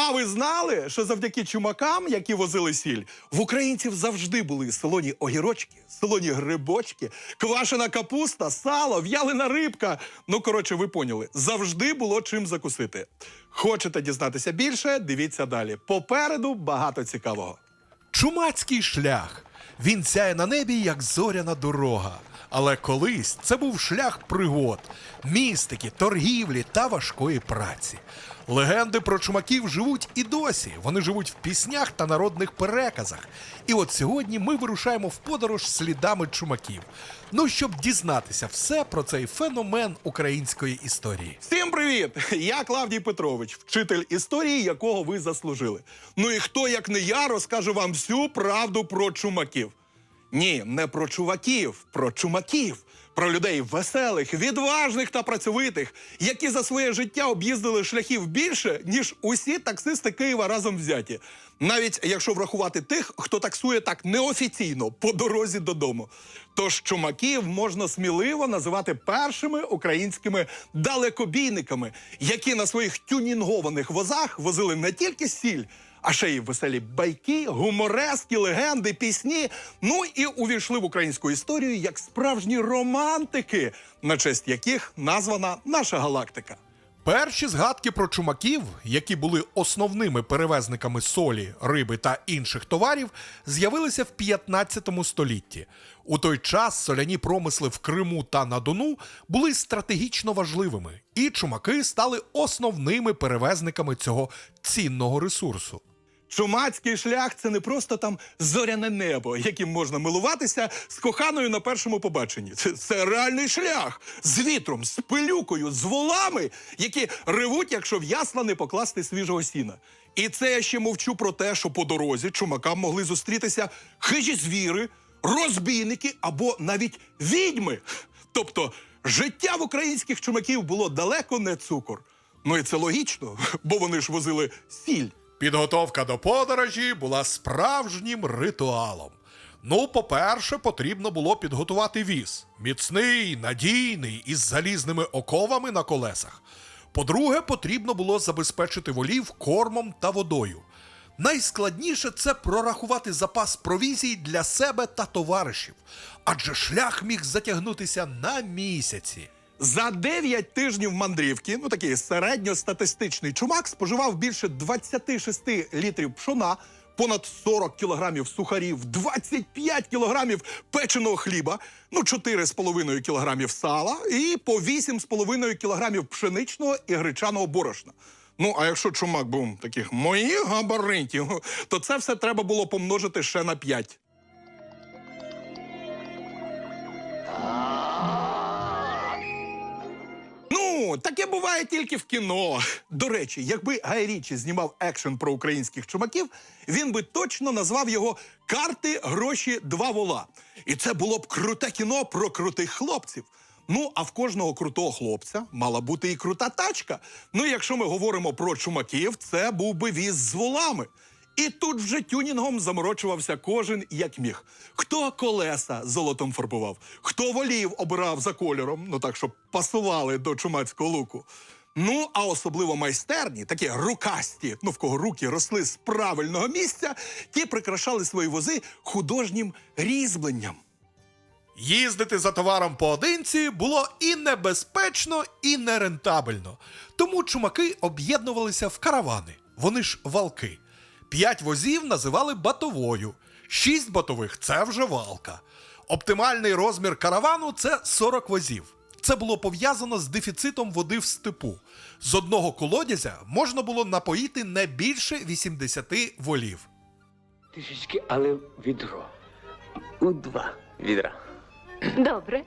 А ви знали, що завдяки чумакам, які возили сіль, в українців завжди були солоні огірочки, солоні грибочки, квашена капуста, сало, в'ялена рибка. Ну, коротше, ви поняли, завжди було чим закусити. Хочете дізнатися більше? Дивіться далі. Попереду багато цікавого. Чумацький шлях. Він сяє на небі, як зоряна дорога. Але колись це був шлях пригод, містики, торгівлі та важкої праці. Легенди про чумаків живуть і досі. Вони живуть в піснях та народних переказах. І от сьогодні ми вирушаємо в подорож слідами чумаків. Ну, щоб дізнатися все про цей феномен української історії. Всім привіт! Я Клавдій Петрович, вчитель історії, якого ви заслужили. Ну і хто, як не я, розкаже вам всю правду про чумаків. Ні, не про чуваків, про чумаків, про людей веселих, відважних та працьовитих, які за своє життя об'їздили шляхів більше, ніж усі таксисти Києва разом взяті. Навіть якщо врахувати тих, хто таксує так неофіційно по дорозі додому. Тож чумаків можна сміливо називати першими українськими далекобійниками, які на своїх тюнінгованих возах возили не тільки сіль, а ще й веселі байки, гуморески, легенди, пісні. Ну і увійшли в українську історію як справжні романтики, на честь яких названа наша галактика. Перші згадки про чумаків, які були основними перевезниками солі, риби та інших товарів, з'явилися в 15 столітті. У той час соляні промисли в Криму та на Дону були стратегічно важливими, і чумаки стали основними перевезниками цього цінного ресурсу. Чумацький шлях це не просто там зоряне небо, яким можна милуватися з коханою на першому побаченні. Це, це реальний шлях з вітром, з пилюкою, з волами, які ревуть, якщо в ясла не покласти свіжого сіна. І це я ще мовчу про те, що по дорозі чумакам могли зустрітися хижі звіри, розбійники або навіть відьми. Тобто життя в українських чумаків було далеко не цукор. Ну і це логічно, бо вони ж возили сіль. Підготовка до подорожі була справжнім ритуалом. Ну, по-перше, потрібно було підготувати віз. Міцний, надійний, із залізними оковами на колесах. По-друге, потрібно було забезпечити волів кормом та водою. Найскладніше це прорахувати запас провізій для себе та товаришів, адже шлях міг затягнутися на місяці. За 9 тижнів мандрівки, ну такий середньостатистичний чумак споживав більше 26 літрів пшона, понад 40 кілограмів сухарів, 25 кілограмів печеного хліба, ну 4,5 кілограмів сала і по 8,5 кілограмів пшеничного і гречаного борошна. Ну, а якщо чумак був таких моїх габаритів, то це все треба було помножити ще на 5. Таке буває тільки в кіно. До речі, якби Гай Річі знімав екшен про українських чумаків, він би точно назвав його Карти, гроші, два вола. І це було б круте кіно про крутих хлопців. Ну, а в кожного крутого хлопця мала бути і крута тачка. Ну, якщо ми говоримо про чумаків, це був би віз з волами. І тут вже тюнінгом заморочувався кожен як міг. Хто колеса золотом фарбував, хто волів обирав за кольором, ну так, щоб пасували до чумацького луку. Ну, а особливо майстерні, такі рукасті, ну в кого руки росли з правильного місця, ті прикрашали свої вози художнім різьбленням. Їздити за товаром поодинці було і небезпечно, і нерентабельно. Тому чумаки об'єднувалися в каравани. Вони ж валки. П'ять возів називали батовою, шість батових це вже валка. Оптимальний розмір каравану це 40 возів. Це було пов'язано з дефіцитом води в степу. З одного колодязя можна було напоїти не більше 80 волів. Трішечки, але відро. У два відра. Добре.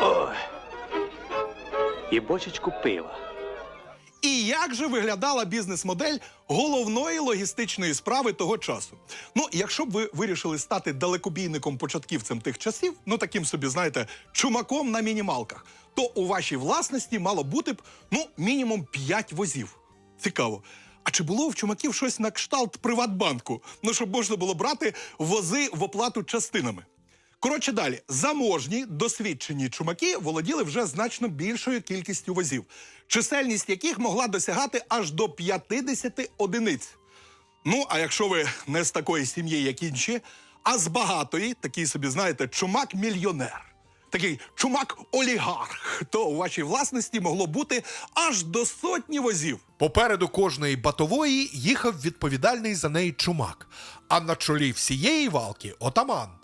Ой. І бочечку пива. І як же виглядала бізнес-модель головної логістичної справи того часу? Ну, якщо б ви вирішили стати далекобійником початківцем тих часів, ну таким собі, знаєте, чумаком на мінімалках, то у вашій власності мало бути б ну мінімум 5 возів. Цікаво. А чи було в чумаків щось на кшталт Приватбанку? Ну, щоб можна було брати вози в оплату частинами? Коротше, далі заможні досвідчені чумаки володіли вже значно більшою кількістю возів, чисельність яких могла досягати аж до 50 одиниць. Ну, а якщо ви не з такої сім'ї, як інші, а з багатої, такий собі, знаєте, чумак-мільйонер, такий чумак-олігарх, то у вашій власності могло бути аж до сотні возів. Попереду кожної батової їхав відповідальний за неї чумак, а на чолі всієї валки отаман.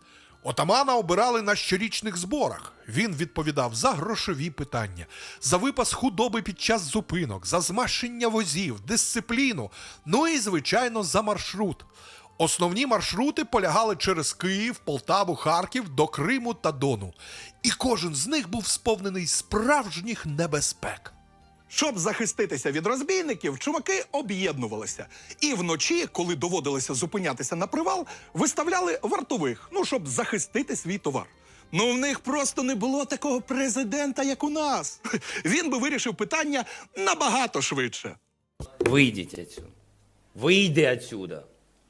Отамана обирали на щорічних зборах. Він відповідав за грошові питання, за випас худоби під час зупинок, за змащення возів, дисципліну, ну і, звичайно, за маршрут. Основні маршрути полягали через Київ, Полтаву, Харків до Криму та Дону. І кожен з них був сповнений справжніх небезпек. Щоб захиститися від розбійників, чумаки об'єднувалися. І вночі, коли доводилося зупинятися на привал, виставляли вартових, ну щоб захистити свій товар. Ну, в них просто не було такого президента, як у нас. Він би вирішив питання набагато швидше. Вийдіть отсюда. Вийди отсюда,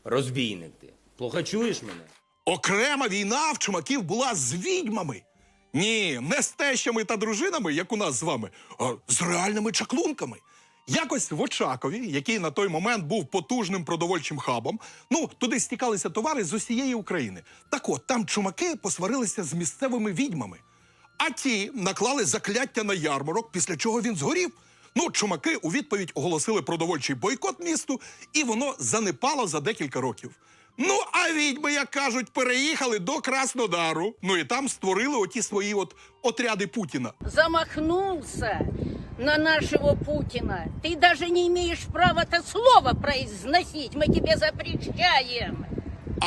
розбійник ти. Плохо чуєш мене? Окрема війна в чумаків була з відьмами. Ні, не з тещами та дружинами, як у нас з вами, а з реальними чаклунками. Якось в Очакові, який на той момент був потужним продовольчим хабом, ну туди стікалися товари з усієї України. Так от там чумаки посварилися з місцевими відьмами. А ті наклали закляття на ярмарок, після чого він згорів. Ну, чумаки у відповідь оголосили продовольчий бойкот місту, і воно занепало за декілька років. Ну, а відьми, як кажуть, переїхали до Краснодару. Ну і там створили оті свої от отряди Путіна. замахнулся на нашего Путина. Ты даже не имеешь права это слово произносить. Мы тебе запрещаем.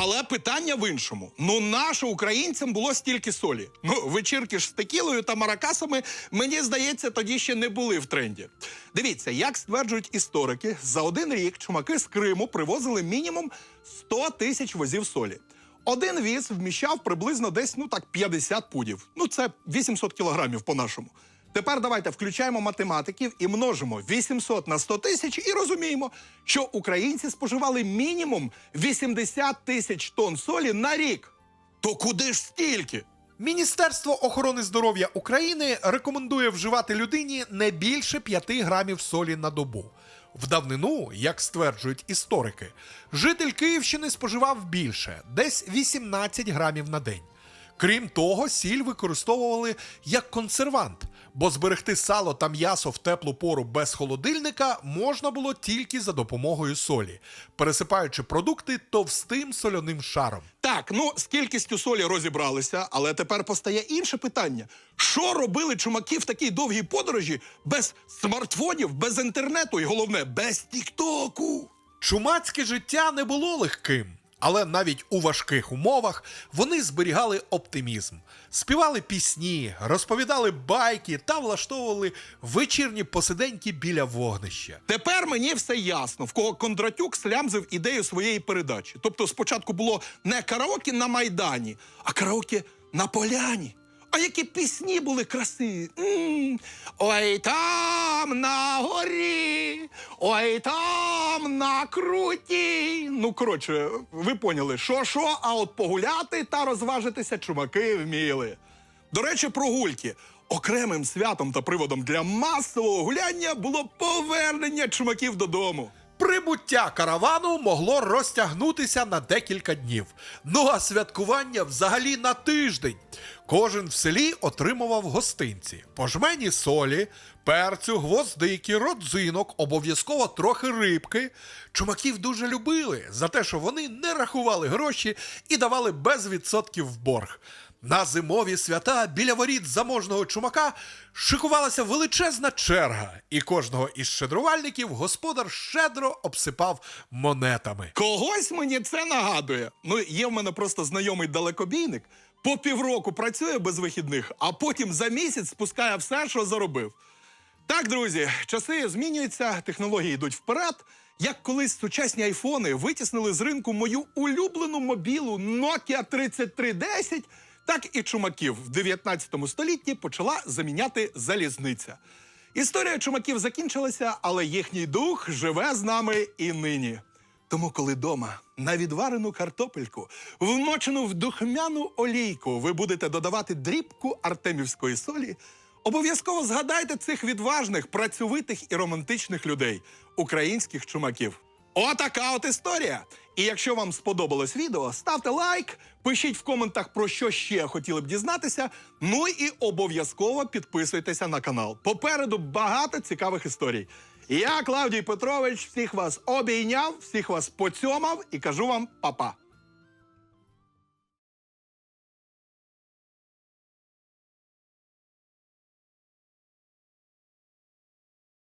Але питання в іншому: ну наше українцям було стільки солі. Ну, вечірки ж з текілою та маракасами, мені здається, тоді ще не були в тренді. Дивіться, як стверджують історики, за один рік чумаки з Криму привозили мінімум 100 тисяч возів солі. Один віз вміщав приблизно десь ну так 50 пудів. Ну це 800 кілограмів по-нашому. Тепер давайте включаємо математиків і множимо 800 на 100 тисяч і розуміємо, що українці споживали мінімум 80 тисяч тонн солі на рік. То куди ж стільки? Міністерство охорони здоров'я України рекомендує вживати людині не більше 5 грамів солі на добу. В давнину, як стверджують історики, житель Київщини споживав більше десь 18 грамів на день. Крім того, сіль використовували як консервант, бо зберегти сало та м'ясо в теплу пору без холодильника можна було тільки за допомогою солі, пересипаючи продукти товстим соляним шаром. Так, ну з кількістю солі розібралися, але тепер постає інше питання: що робили чумаки в такій довгій подорожі без смартфонів, без інтернету і головне без Тіктоку? Чумацьке життя не було легким, але навіть у важких умовах вони зберігали оптимізм, співали пісні, розповідали байки та влаштовували вечірні посиденьки біля вогнища. Тепер мені все ясно, в кого Кондратюк слямзив ідею своєї передачі. Тобто спочатку було не караоке на Майдані, а караоке на поляні. А які пісні були красиві. М. Ой там на горі, ой там на круті. Ну, коротше, ви поняли, що що, а от погуляти та розважитися чумаки вміли. До речі, про гульки. Окремим святом та приводом для масового гуляння було повернення чумаків додому. Прибуття каравану могло розтягнутися на декілька днів. Ну а святкування взагалі на тиждень. Кожен в селі отримував гостинці, пожмені солі, перцю, гвоздики, родзинок, обов'язково трохи рибки. Чумаків дуже любили за те, що вони не рахували гроші і давали без відсотків в борг. На зимові свята біля воріт заможного чумака шикувалася величезна черга, і кожного із щедрувальників господар щедро обсипав монетами. Когось мені це нагадує. Ну, є в мене просто знайомий далекобійник. По півроку працює без вихідних, а потім за місяць спускає все, що заробив. Так, друзі, часи змінюються, технології йдуть вперед. Як колись сучасні айфони витіснили з ринку мою улюблену мобілу Nokia 3310, так і чумаків в 19 столітті почала заміняти залізниця. Історія чумаків закінчилася, але їхній дух живе з нами і нині. Тому, коли дома на відварену картопельку, вмочену в духмяну олійку, ви будете додавати дрібку артемівської солі, обов'язково згадайте цих відважних, працьовитих і романтичних людей, українських чумаків. Отака от історія. І якщо вам сподобалось відео, ставте лайк, пишіть в коментах про що ще хотіли б дізнатися. Ну і обов'язково підписуйтеся на канал. Попереду багато цікавих історій. Я, Клавдій Петрович, всіх вас обійняв, всіх вас поцьомав і кажу вам па-па.